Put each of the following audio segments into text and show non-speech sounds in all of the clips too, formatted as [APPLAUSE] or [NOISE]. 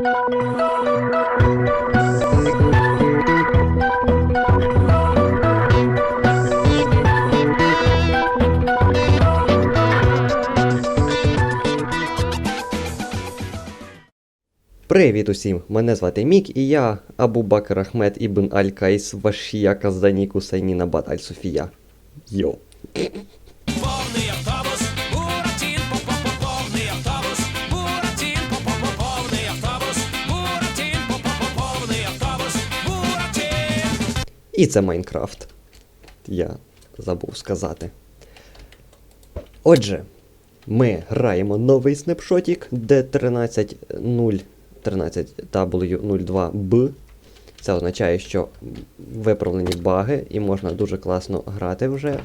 Привіт усім! Мене звати Мік і я Абу Бакр Ахмед Ібн Аль Кайс Вашія Каздані Кусайніна Бат Аль Софія. Йо. І це Майнкрафт. Я забув сказати. Отже, ми граємо новий снапшотік D130 13W02B. Це означає, що виправлені баги, і можна дуже класно грати вже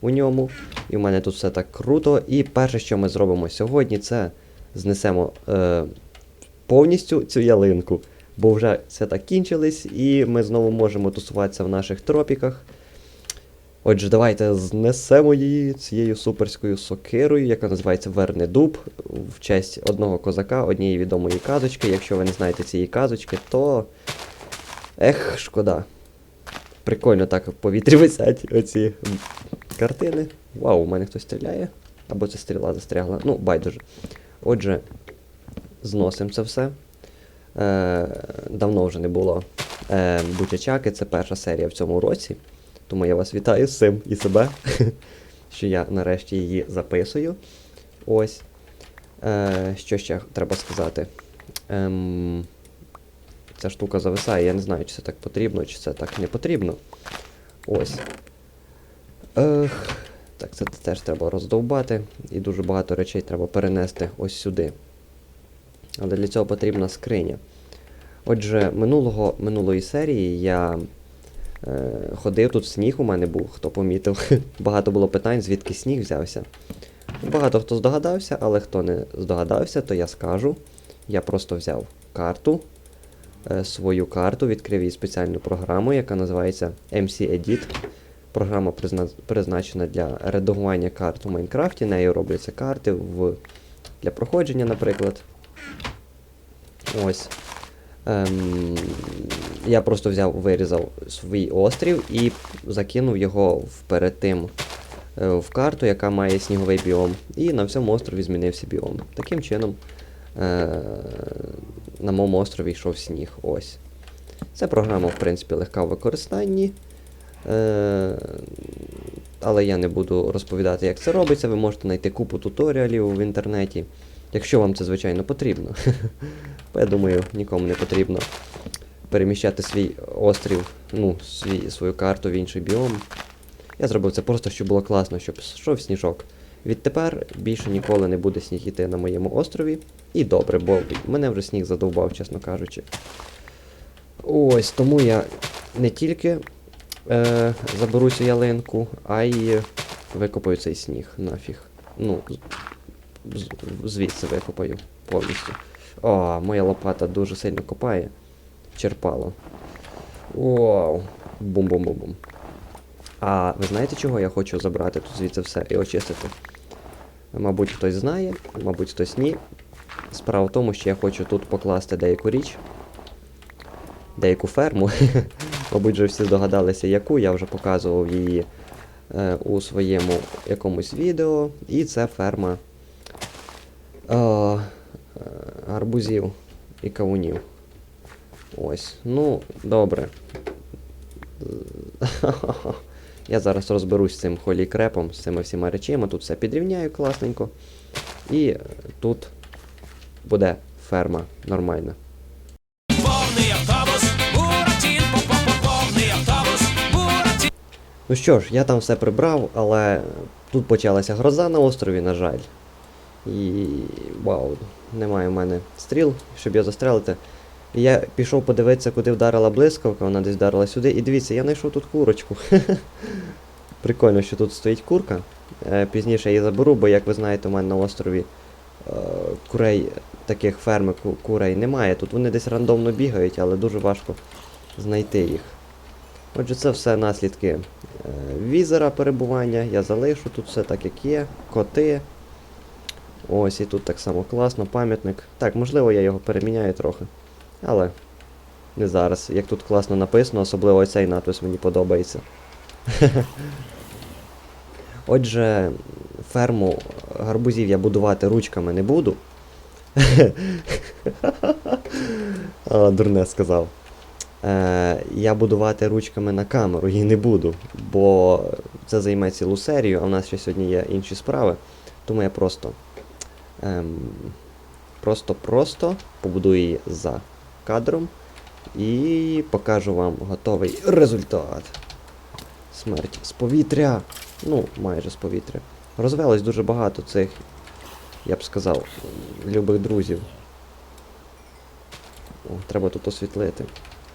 у ньому. І в мене тут все так круто. І перше, що ми зробимо сьогодні, це знесемо е, повністю цю ялинку. Бо вже свята кінчились, і ми знову можемо тусуватися в наших тропіках. Отже, давайте знесемо її цією суперською сокирою, яка називається Вернедуб, в честь одного козака, однієї відомої казочки. Якщо ви не знаєте цієї казочки, то. Ех, шкода. Прикольно так в повітрі висять оці картини. Вау, у мене хтось стріляє. Або це стріла застрягла. Ну, байдуже. Отже, зносимо це все. Е, давно вже не було е, Бутячаки, це перша серія в цьому році. Тому я вас вітаю з цим і себе, [LAUGHS] що я нарешті її записую. Ось. Е, що ще треба сказати? Ем, ця штука зависає, я не знаю, чи це так потрібно, чи це так не потрібно. Ось. Ех, так, це теж треба роздовбати. І дуже багато речей треба перенести ось сюди. Але для цього потрібна скриня. Отже, минулого, минулої серії я е, ходив, тут сніг у мене був, хто помітив. [LAUGHS] Багато було питань, звідки сніг взявся. Багато хто здогадався, але хто не здогадався, то я скажу. Я просто взяв карту, е, свою карту, відкрив її спеціальну програму, яка називається MC Edit. Програма призна- призначена для редагування карт у Майнкрафті. Нею робляться карти в... для проходження, наприклад. Ось. Ем, я просто взяв, вирізав свій острів і закинув його в- перед тим е, в карту, яка має сніговий біом. І на всьому острові змінився біом. Таким чином е, на моєму острові йшов сніг. Ось. Ця програма, в принципі, легка в використанні. Е, але я не буду розповідати, як це робиться. Ви можете знайти купу туторіалів в інтернеті. Якщо вам це, звичайно, потрібно. [LAUGHS] Я думаю, нікому не потрібно переміщати свій острів, ну, свій, свою карту в інший біом. Я зробив це просто, щоб було класно, щоб йшов сніжок. Відтепер більше ніколи не буде сніг іти на моєму острові. І добре, бо мене вже сніг задовбав, чесно кажучи. Ось, тому я не тільки е, заберу цю ялинку, а й викопаю цей сніг нафіг. Ну, звідси викопаю повністю. О, моя лопата дуже сильно копає. Черпало. Вау. Бум-бум-бум-бум. А ви знаєте, чого я хочу забрати тут звідси все і очистити? Мабуть, хтось знає, мабуть, хтось ні. Справа в тому, що я хочу тут покласти деяку річ. Деяку ферму. [LAUGHS] Мабуть, вже всі здогадалися, яку, я вже показував її е, у своєму якомусь відео. І це ферма е, гарбузів і кавунів. Ось. Ну, добре. [LAUGHS] Я зараз розберусь з цим холікрепом, з цими всіма речами. Тут все підрівняю класненько. І тут буде ферма нормальна. Повний автобус, Буратін, повний автобус, Буратін. Ну що ж, я там все прибрав, але тут почалася гроза на острові, на жаль. І вау, немає в мене стріл, щоб його застрелити. І я пішов подивитися, куди вдарила блискавка, вона десь вдарила сюди. І дивіться, я знайшов тут курочку. [LAUGHS] Прикольно, що тут стоїть курка. Е, Пізніше я її заберу, бо, як ви знаєте, у мене на острові е, курей, таких ферми курей немає. Тут вони десь рандомно бігають, але дуже важко знайти їх. Отже, це все наслідки е, візера перебування. Я залишу тут все так, як є. Коти. Ось і тут так само класно, пам'ятник. Так, можливо, я його переміняю трохи. Але не зараз. Як тут класно написано, особливо цей надпис мені подобається. [LAUGHS] Отже, ферму гарбузів я будувати ручками не буду. [LAUGHS] Дурне сказав. Е, я будувати ручками на камеру її не буду, бо це займе цілу серію, а в нас ще сьогодні є інші справи. Тому я просто просто-просто побудую її за кадром і покажу вам готовий результат. Смерть з повітря. Ну, майже з повітря. Розвелось дуже багато цих, я б сказав, любих друзів. О, треба тут освітлити.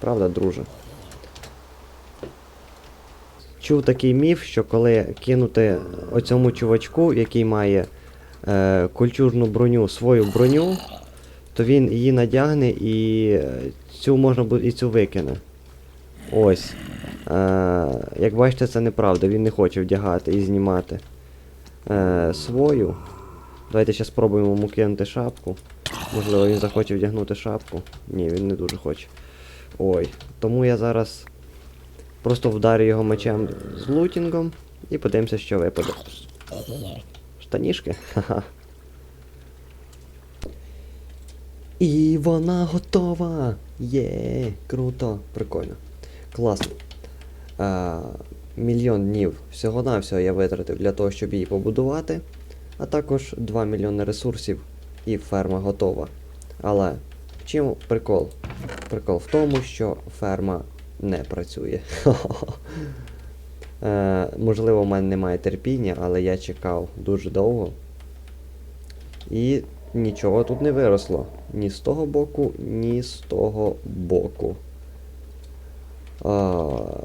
Правда, друже? Чув такий міф, що коли кинути оцьому чувачку, який має е, кольчужну броню, свою броню, то він її надягне і е, цю можна буде і цю викине. Ось. Е, як бачите, це неправда, він не хоче вдягати і знімати е, свою. Давайте ще спробуємо йому кинути шапку. Можливо, він захоче вдягнути шапку. Ні, він не дуже хоче. Ой. Тому я зараз просто вдарю його мечем з лутінгом і подивимося, що випаде. Ха-ха. І вона готова! Є, круто, прикольно. Класно. А, мільйон днів всього-навсього я витратив для того, щоб її побудувати. А також 2 мільйони ресурсів і ферма готова. Але в чому прикол? Прикол в тому, що ферма не працює. [LAUGHS] Е, можливо, в мене немає терпіння, але я чекав дуже довго. І нічого тут не виросло. Ні з того боку, ні з того боку.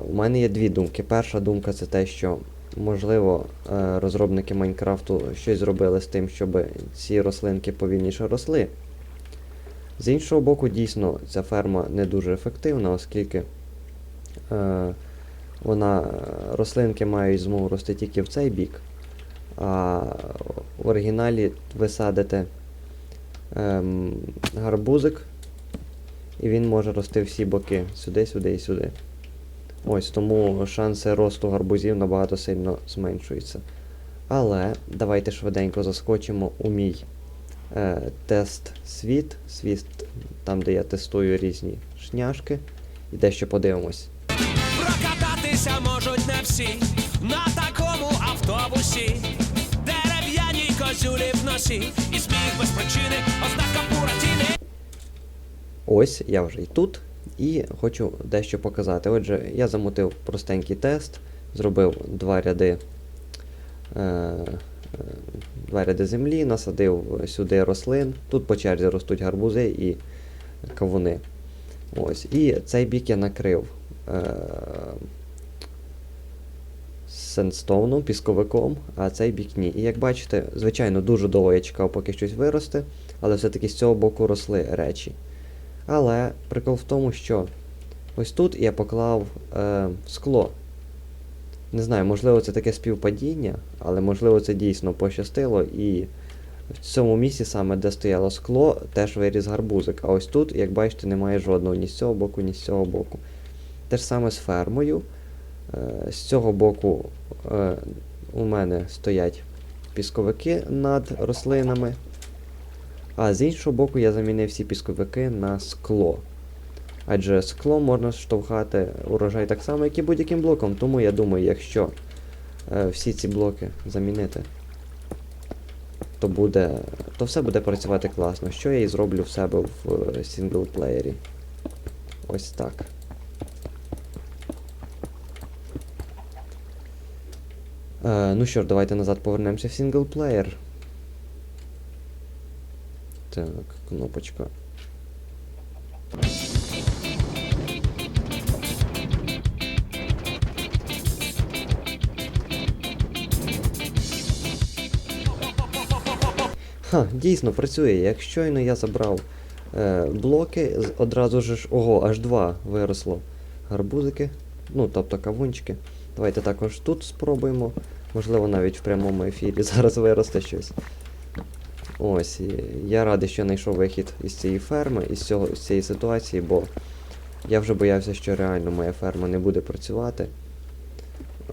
У мене є дві думки. Перша думка це те, що можливо е, розробники Майнкрафту щось зробили з тим, щоб ці рослинки повільніше росли. З іншого боку, дійсно, ця ферма не дуже ефективна, оскільки е, вона, рослинки мають змогу рости тільки в цей бік, а в оригіналі ви садите ем, гарбузик, і він може рости всі боки, сюди, сюди і сюди. Ось тому шанси росту гарбузів набагато сильно зменшуються. Але давайте швиденько заскочимо у мій е, тест світ, світ, там де я тестую різні шняшки. І дещо подивимось. Всі на такому автобусі. Дерев'яні козюлі в носі, і сміх без причини, ознака буратіни. Ось я вже і тут, і хочу дещо показати. Отже, я замутив простенький тест, зробив два ряди, е, е, два ряди землі, насадив сюди рослин. Тут по черзі ростуть гарбузи і кавуни. Ось. І цей бік я накрив е, сендстоуном, пісковиком, а цей бік ні. І як бачите, звичайно, дуже довго я чекав, поки щось виросте, але все-таки з цього боку росли речі. Але прикол в тому, що ось тут я поклав е, скло. Не знаю, можливо, це таке співпадіння, але можливо це дійсно пощастило. І в цьому місці, саме де стояло скло, теж виріс гарбузик. А ось тут, як бачите, немає жодного ні з цього боку, ні з цього боку. Те ж саме з фермою. Е, з цього боку е, у мене стоять пісковики над рослинами. А з іншого боку я замінив всі пісковики на скло. Адже скло можна штовхати урожай так само, як і будь-яким блоком. Тому я думаю, якщо е, всі ці блоки замінити, то буде. то все буде працювати класно. Що я і зроблю в себе в сінглплеєрі. Ось так. Е, ну що ж, давайте назад повернемося в сінглплеєр. Так, кнопочка. Ха, дійсно працює. Як щойно я забрав е, блоки, одразу ж ого, аж два виросло гарбузики, ну тобто кавунчики. Давайте також тут спробуємо. Можливо, навіть в прямому ефірі [LAUGHS] зараз виросте щось. Ось, я радий, що знайшов вихід із цієї ферми, із, цього, з цієї ситуації, бо я вже боявся, що реально моя ферма не буде працювати.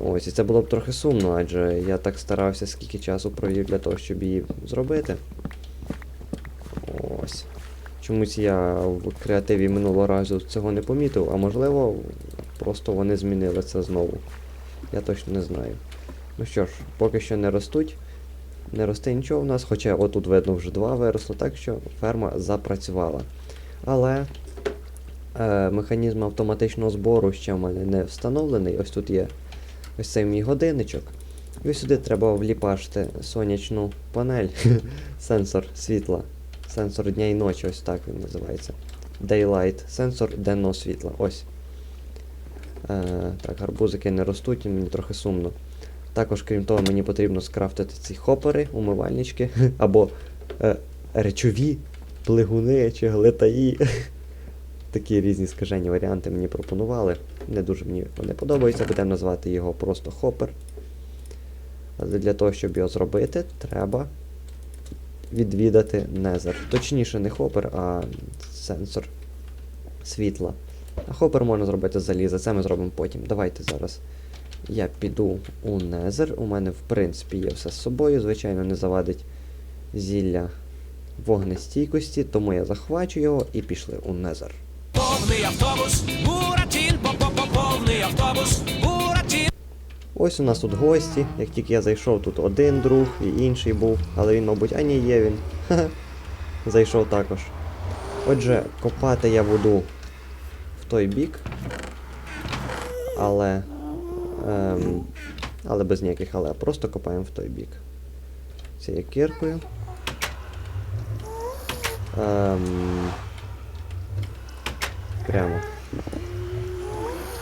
Ось, і це було б трохи сумно, адже я так старався, скільки часу провів для того, щоб її зробити. Ось. Чомусь я в креативі минулого разу цього не помітив, а можливо, просто вони змінили це знову. Я точно не знаю. Ну що ж, поки що не ростуть. Не росте нічого в нас, хоча отут видно вже два виросло, так що ферма запрацювала. Але е, механізм автоматичного збору ще в мене не встановлений. Ось тут є ось цей мій годинничок. І ось сюди треба вліпашити сонячну панель, [LAUGHS] сенсор світла. Сенсор дня і ночі, ось так він називається. Daylight, сенсор денного світла. Ось. Е, так, гарбузики не ростуть, і мені трохи сумно. Також, крім того, мені потрібно скрафтити ці хопери, умивальнички, [LAUGHS] або е, речові плигуни чи глитаї. [LAUGHS] Такі різні скажені варіанти мені пропонували. Не дуже мені вони подобаються, будемо назвати його просто хопер. Але для того, щоб його зробити, треба відвідати Незер. Точніше, не хопер, а сенсор світла. А хопер можна зробити з заліза, це ми зробимо потім. Давайте зараз. Я піду у Незер. У мене, в принципі, є все з собою. Звичайно, не завадить зілля вогнестійкості, тому я захвачу його і пішли у Незер. Повний автобус, Буратін, повний автобус, Буратін. Ось у нас тут гості. Як тільки я зайшов, тут один друг і інший був, але він, мабуть, а ні, є він. Ха-ха. [LAUGHS] Зайшов також. Отже, копати я буду в той бік. Але. Ем, але без ніяких але. Просто копаємо в той бік. Цією киркою. Ем, прямо.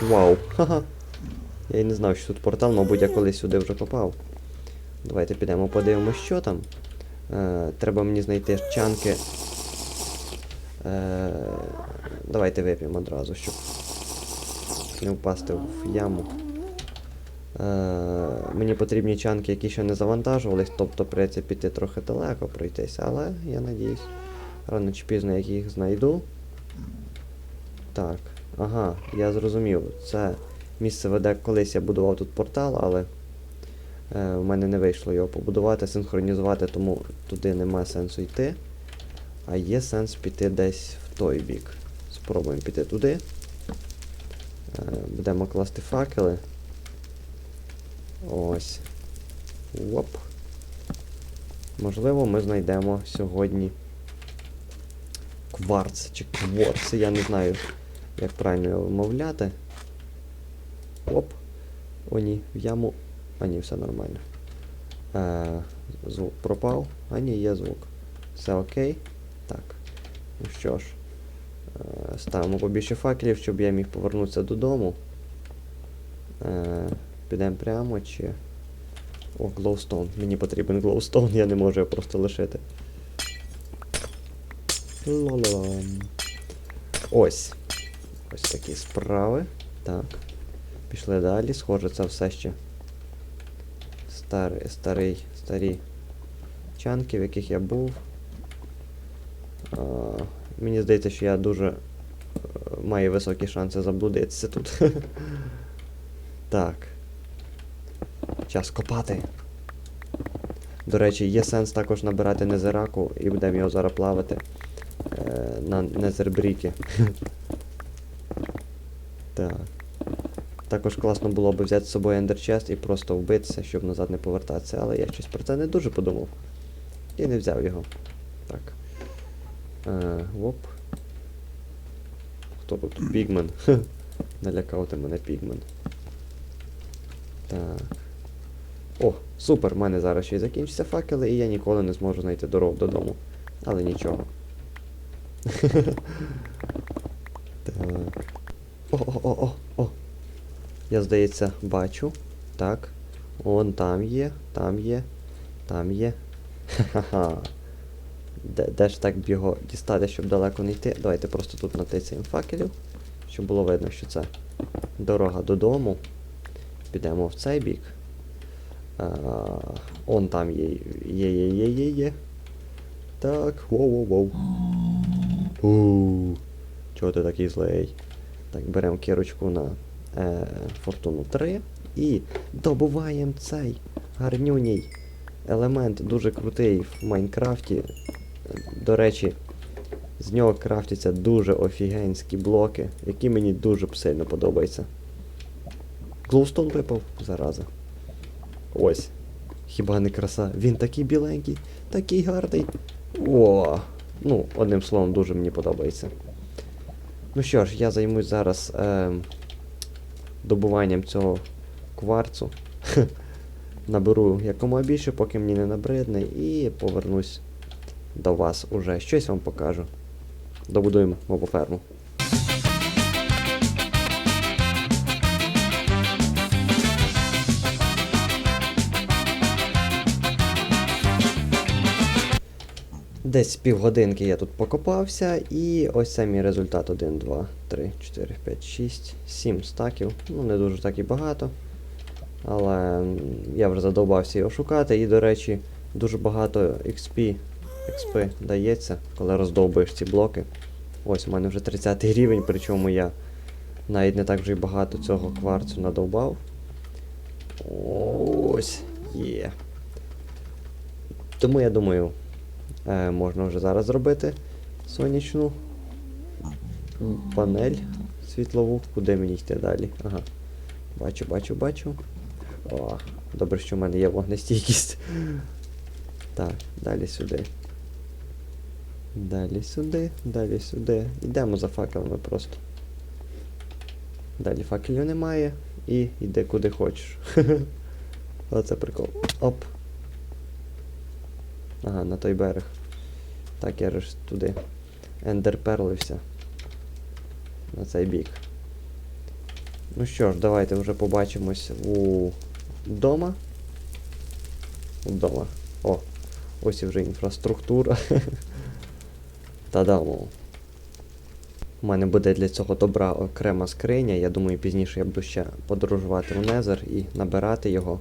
Вау. Ха-ха. Я і не знав, що тут портал, мабуть, я колись сюди вже попав. Давайте підемо подивимося, що там. Е, треба мені знайти чанки. Е, давайте вип'ємо одразу, щоб не впасти в яму. Е, мені потрібні чанки, які ще не завантажувались, тобто прийдеться піти трохи далеко пройтись, але я надіюсь, рано чи пізно я їх знайду. Так, ага, я зрозумів. Це місце веде колись я будував тут портал, але е, в мене не вийшло його побудувати, синхронізувати, тому туди нема сенсу йти. А є сенс піти десь в той бік. Спробуємо піти туди. Е, будемо класти факели. Ось. Оп. Можливо, ми знайдемо сьогодні кварц чи кворц, я не знаю, як правильно його вимовляти. Оп. О, ні, в яму. А ні, все нормально. Е, звук пропав. А ні, є звук. Все окей. Так. Ну що ж. Е, ставимо побільше факелів, щоб я міг повернутися додому. Е, підемо прямо чи. О, глоустоун. Мені потрібен глоустоун, я не можу його просто лишити. Ла-ла-ла. Ось. Ось такі справи. Так. Пішли далі. Схоже, це все ще старий, старий, старі чанки, в яких я був. А, мені здається, що я дуже е, маю високі шанси заблудитися тут. [LAUGHS] так. Час копати. До речі, є сенс також набирати незераку і будемо його зараз плавати е, на незербріки. [LAUGHS] так. Також класно було б взяти з собою ендерчест і просто вбитися, щоб назад не повертатися, але я щось про це не дуже подумав. І не взяв його. Так. Е, оп. Хто тут? Пігмен. [LAUGHS] Налякав ти мене пігмен. Так. О, супер! У мене зараз ще й закінчаться факели, і я ніколи не зможу знайти дорогу додому. Але нічого. [LAUGHS] так. О-о-о-о-о! Я, здається, бачу. Так. Он там є, там є, там є. Ха-ха-ха. Де, де ж так його дістати, щоб далеко не йти? Давайте просто тут натицяємо факелів, щоб було видно, що це дорога додому. Підемо в цей бік. А, он там є, є, є, є, є, є. так. Воу-воу-воу. У, Чого ти такий злий? Так, беремо кірочку на е, Фортуну 3 і добуваємо цей гарнюній елемент дуже крутий в Майнкрафті. До речі, з нього крафтяться дуже офігенські блоки, які мені дуже сильно подобаються. Глоустон випав, зараза. Ось. Хіба не краса? Він такий біленький, такий гарний. О! Ну, одним словом, дуже мені подобається. Ну що ж, я займусь зараз е, добуванням цього кварцу. [LAUGHS] Наберу якомога більше, поки мені не набридне, і повернусь до вас уже. Щось вам покажу. Добудуємо мобоферму. Десь півгодинки я тут покопався, і ось це мій результат 1, 2, 3, 4, 5, 6, 7 стаків. Ну, не дуже так і багато. Але я вже задовбався його шукати. І, до речі, дуже багато XP, XP дається, коли роздовбуєш ці блоки. Ось у мене вже 30 рівень, причому я навіть не так вже й багато цього кварцу надовбав. Ось є. Тому я думаю, е, можна вже зараз зробити сонячну панель світлову. Куди мені йти далі? Ага. Бачу, бачу, бачу. О, добре, що в мене є вогнестійкість. Так, далі сюди. Далі сюди, далі сюди. Йдемо за факелами просто. Далі факелів немає. І йди куди хочеш. [LAUGHS] Оце прикол. Оп. Ага, на той берег. Так, я ж туди ендерперлився. На цей бік. Ну що ж, давайте вже побачимось у вдома. Вдома. О, ось і вже інфраструктура. [LAUGHS] Та-дамо. У мене буде для цього добра окрема скриня. Я думаю, пізніше я буду ще подорожувати в Незер і набирати його.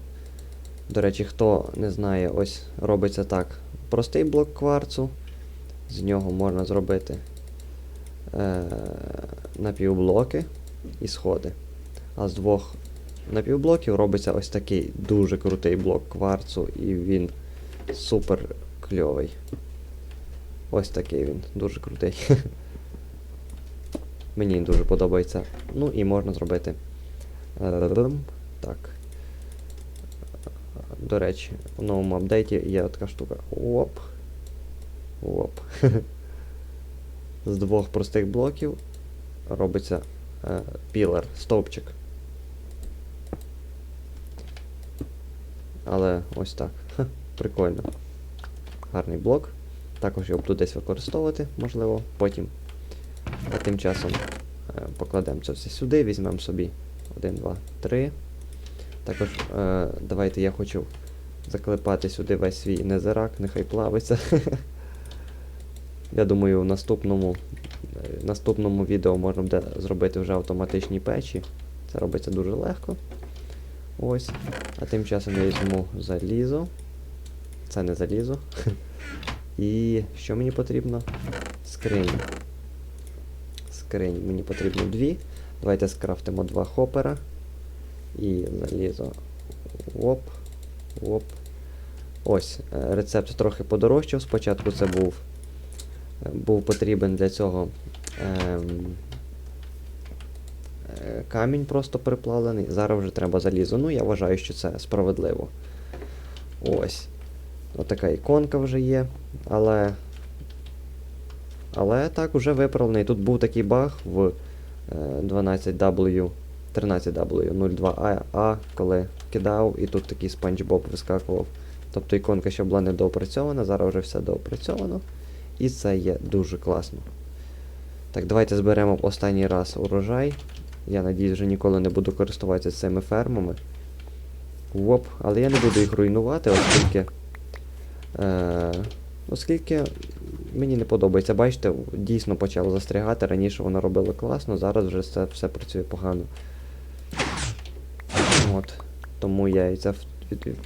До речі, хто не знає, ось робиться так. Простий блок кварцу. З нього можна зробити е- напівблоки і сходи. А з двох напівблоків робиться ось такий дуже крутий блок кварцу, і він супер кльовий. Ось такий він, дуже крутий. [LAUGHS] Мені дуже подобається. Ну і можна зробити. Так. До речі, в новому апдейті є така штука. Оп. Оп. [LAUGHS] З двох простих блоків робиться е, пілер, стовпчик. Але ось так. Прикольно. Гарний блок. Також його буду десь використовувати, можливо, потім. А тим часом е, покладемо це все сюди, візьмемо собі 1, 2, 3. Також е, давайте я хочу заклепати сюди весь свій незирак, нехай плавиться. [LAUGHS] Я думаю, в наступному, е, наступному відео можна буде зробити вже автоматичні печі. Це робиться дуже легко. Ось. А тим часом я візьму залізо. Це не залізо. [LAUGHS] І що мені потрібно? Скрині. Скрині мені потрібно дві. Давайте скрафтимо два хопера. І залізо. Оп. Оп. Ось. е, Рецепт трохи подорожчав. Спочатку це був. е, Був потрібен для цього ем, е, камінь просто приплавлений. Зараз вже треба залізо. Ну, я вважаю, що це справедливо. Ось. Отака іконка вже є. Але. Але так, уже виправлений. Тут був такий баг в е, 12W. 13W02A, коли кидав, і тут такий спанч Боб вискакував. Тобто іконка ще була не доопрацьована, зараз вже все доопрацьовано. І це є дуже класно. Так, давайте зберемо останній раз урожай. Я надіюсь, вже ніколи не буду користуватися цими фермами. Воп, але я не буду їх руйнувати, оскільки. Е, оскільки мені не подобається. Бачите, дійсно почало застрягати. Раніше воно робило класно, зараз вже все, все працює погано. Тому я і це від,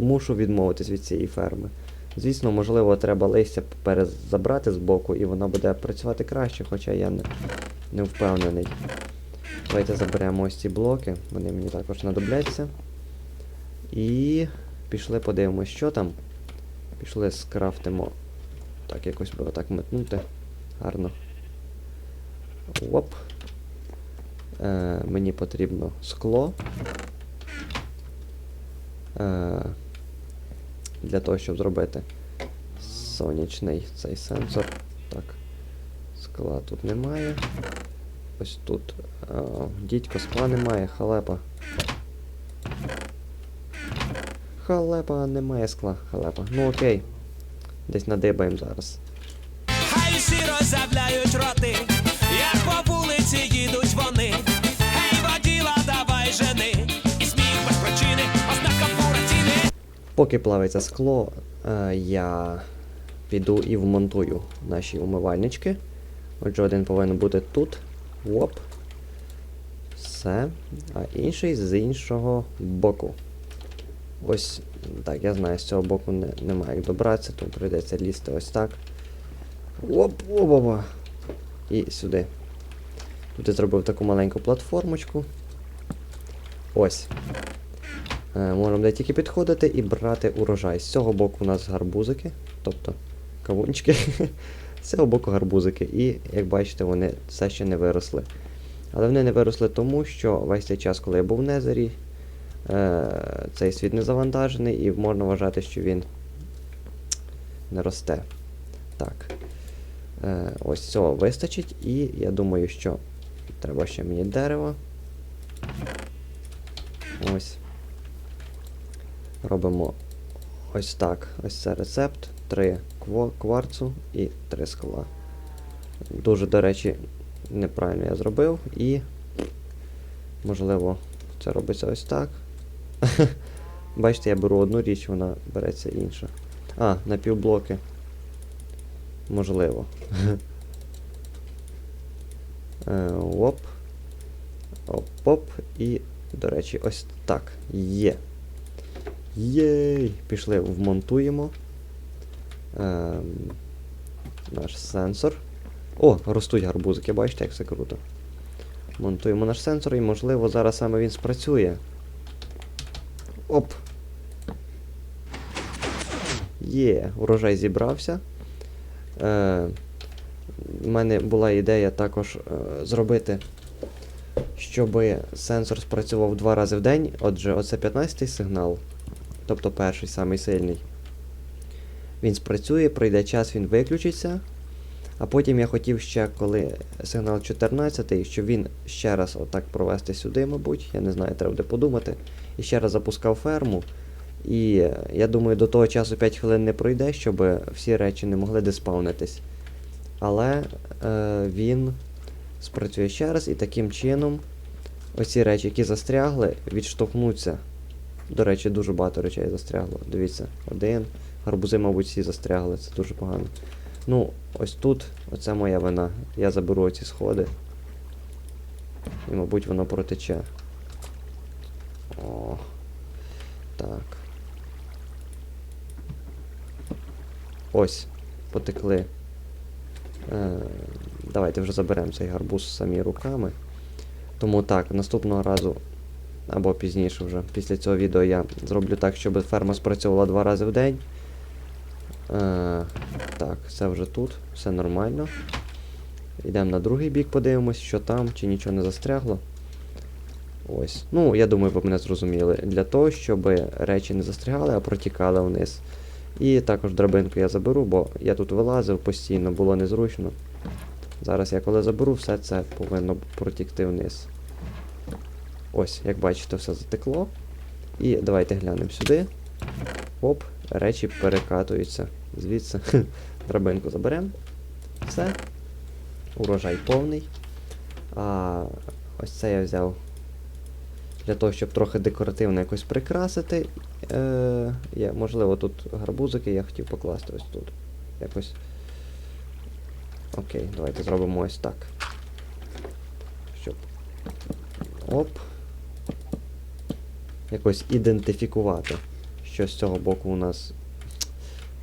мушу відмовитись від цієї ферми. Звісно, можливо, треба листя перезабрати з боку, і воно буде працювати краще, хоча я не, не впевнений. Давайте заберемо ось ці блоки, вони мені також знадобляться. І пішли подивимось, що там. Пішли скрафтимо. Так, якось би отак метнути. Гарно. Оп. Е, мені потрібно скло. Е, для того, щоб зробити сонячний цей сенсор. Так. Скла тут немає. Ось тут. А, дідько, скла немає, халепа. Халепа, немає скла, халепа. Ну окей. Десь надибаємо зараз. Хай всі роззявляють роти, як по вулиці їдуть вони. Гей, воділа, давай жени, Поки плавиться скло, е, я піду і вмонтую наші умивальнички. Отже, один повинен бути тут. Оп. Все. А інший з іншого боку. Ось так, я знаю, з цього боку не, немає як добратися, тому прийдеться лізти ось так. Оп, оп, оп. І сюди. Тут я зробив таку маленьку платформочку. Ось. Е, Можемо де тільки підходити і брати урожай. З цього боку у нас гарбузики, тобто кавунчики. [LAUGHS] З цього боку гарбузики. І, як бачите, вони все ще не виросли. Але вони не виросли тому, що весь цей час, коли я був в Незері, е, цей світ не завантажений і можна вважати, що він не росте. Так. Е, ось цього вистачить, і я думаю, що треба ще мені дерево. Ось. Робимо ось так. Ось це рецепт. Три кварцу і три скла. Дуже, до речі, неправильно я зробив і. Можливо, це робиться ось так. [LAUGHS] Бачите, я беру одну річ, вона береться інша. А, на півблоки. Можливо. [LAUGHS] Е, Оп. Оп-оп. І, до речі, ось так. Є. Єй! Пішли, вмонтуємо. Ем, наш сенсор. О, ростуть гарбузики, бачите, як все круто. Монтуємо наш сенсор і, можливо, зараз саме він спрацює. Оп! Є, урожай зібрався. Е, у мене була ідея також е, зробити, щоб сенсор спрацював два рази в день. Отже, оце 15-й сигнал, тобто перший самий сильний. Він спрацює, пройде час, він виключиться. А потім я хотів ще, коли сигнал 14, щоб він ще раз отак провести сюди, мабуть. Я не знаю, треба буде подумати. І ще раз запускав ферму. І я думаю, до того часу 5 хвилин не пройде, щоб всі речі не могли диспавнитись. Але е, він спрацює ще раз і таким чином оці речі, які застрягли, відштовхнуться. До речі, дуже багато речей застрягло. Дивіться, один. Гарбузи, мабуть, всі застрягли, це дуже погано. Ну, ось тут, оце моя вина. Я заберу оці сходи. І, мабуть, воно протече. О. Так. Ось, потекли. Е, давайте вже заберемо цей гарбуз самі руками. Тому так, наступного разу, або пізніше вже, після цього відео я зроблю так, щоб ферма спрацьовувала два рази в день. Е, так, це вже тут, все нормально. Йдемо на другий бік, подивимось, що там, чи нічого не застрягло. Ось. Ну, я думаю, ви мене зрозуміли. Для того, щоб речі не застрягали, а протікали вниз. І також драбинку я заберу, бо я тут вилазив постійно, було незручно. Зараз я коли заберу, все це повинно протікти вниз. Ось, як бачите, все затекло. І давайте глянемо сюди. Оп, речі перекатуються. Звідси [LAUGHS] драбинку заберемо. Все. Урожай повний. А ось це я взяв для того, щоб трохи декоративно якось прикрасити. Е, я, можливо, тут гарбузики я хотів покласти ось тут. Якось. Окей, давайте зробимо ось так. Щоб. Оп. Якось ідентифікувати, що з цього боку у нас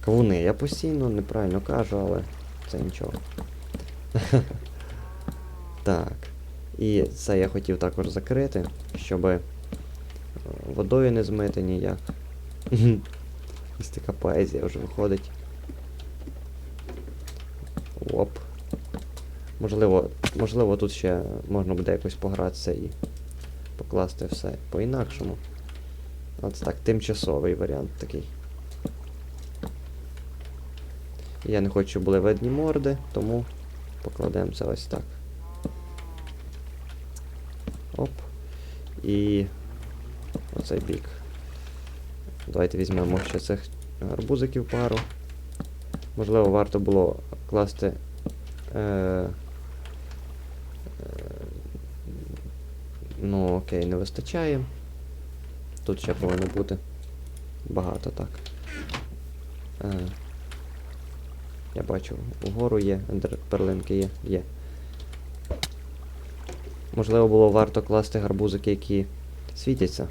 Кавуни. Я постійно неправильно кажу, але це нічого. [LAUGHS] так. І це я хотів також закрити, щоб водою не змити ніяк. [LAUGHS] Ось така поезія вже виходить. Оп. Можливо, можливо, тут ще можна буде якось погратися і покласти все по-інакшому. От так, тимчасовий варіант такий. Я не хочу, щоб були видні морди, тому покладемо це ось так. Оп. І оцей бік. Давайте візьмемо ще цих гарбузиків пару. Можливо, варто було класти. Е, е, ну, окей, не вистачає. Тут ще повинно бути багато так. Е, я бачу, вгору є, ендер- перлинки є, є. Можливо, було варто класти гарбузики, які світяться.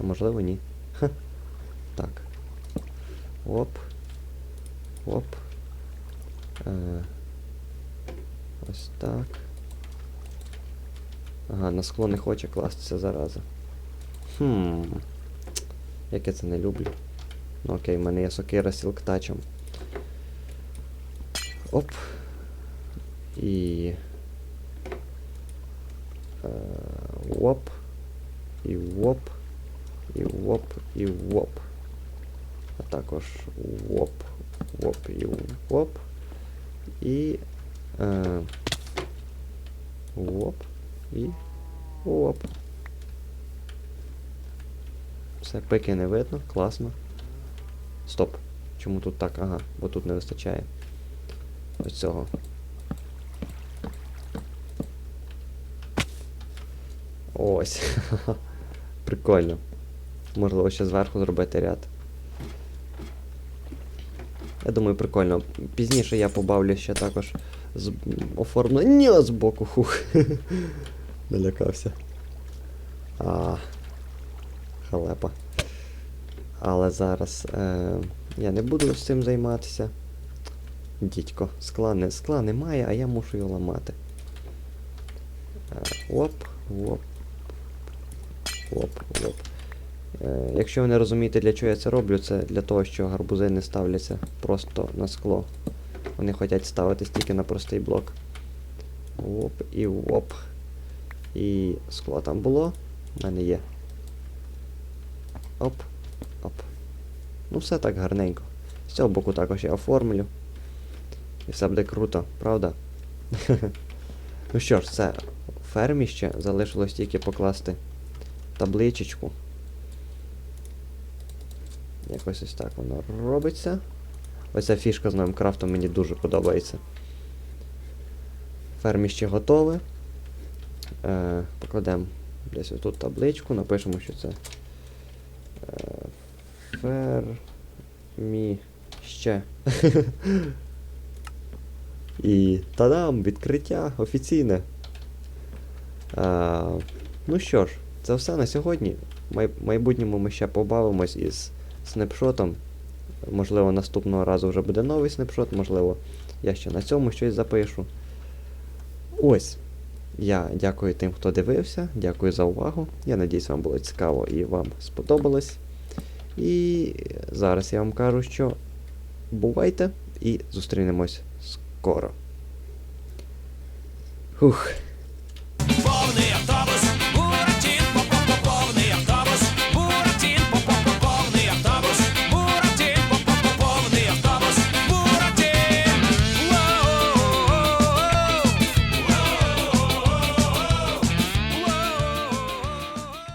А можливо, ні. Ха. Так. Оп. Оп. Е, ось так. Ага, на скло не хоче кластися зараза. Хм. Як я це не люблю. Ну окей, в мене є сокира з сілктачем. Оп. І. Е, воп. І воп. І воп. І воп. А також воп. Воп і воп. І. Е. І воп. Все, пики не видно, класно. Стоп. Чому тут так? Ага, бо тут не вистачає. Ось цього. Ось. [LAUGHS] Прикольно. Можливо, ще зверху зробити ряд. Я думаю, прикольно. Пізніше я побавлю ще також з оформлення з боку. Хух. [LAUGHS] Налякався. А, халепа. Але зараз е, я не буду з цим займатися. Дідько, скла, не, скла немає, а я мушу його ламати. Е, оп, оп. Оп, оп. Е, якщо ви не розумієте, для чого я це роблю, це для того, що гарбузи не ставляться просто на скло. Вони хочуть ставитись тільки на простий блок. Оп і оп. І скло там було. У мене є. Оп. Оп. Ну все так гарненько. З цього боку також я оформлю. І все буде круто, правда? [LAUGHS] ну що ж, це ферміще залишилось тільки покласти табличечку. Якось ось так воно робиться. Оця фішка з новим крафтом мені дуже подобається. Ферміще готове. Е, покладемо десь отут табличку, напишемо, що це ферміще. І та-дам! Відкриття офіційне. А, ну що ж, це все на сьогодні. В майбутньому ми ще побавимось із снапшотом. Можливо, наступного разу вже буде новий снапшот, можливо, я ще на цьому щось запишу. Ось. Я дякую тим, хто дивився. Дякую за увагу. Я надіюсь, вам було цікаво і вам сподобалось. І зараз я вам кажу, що бувайте і зустрінемось скоро. Хух. повний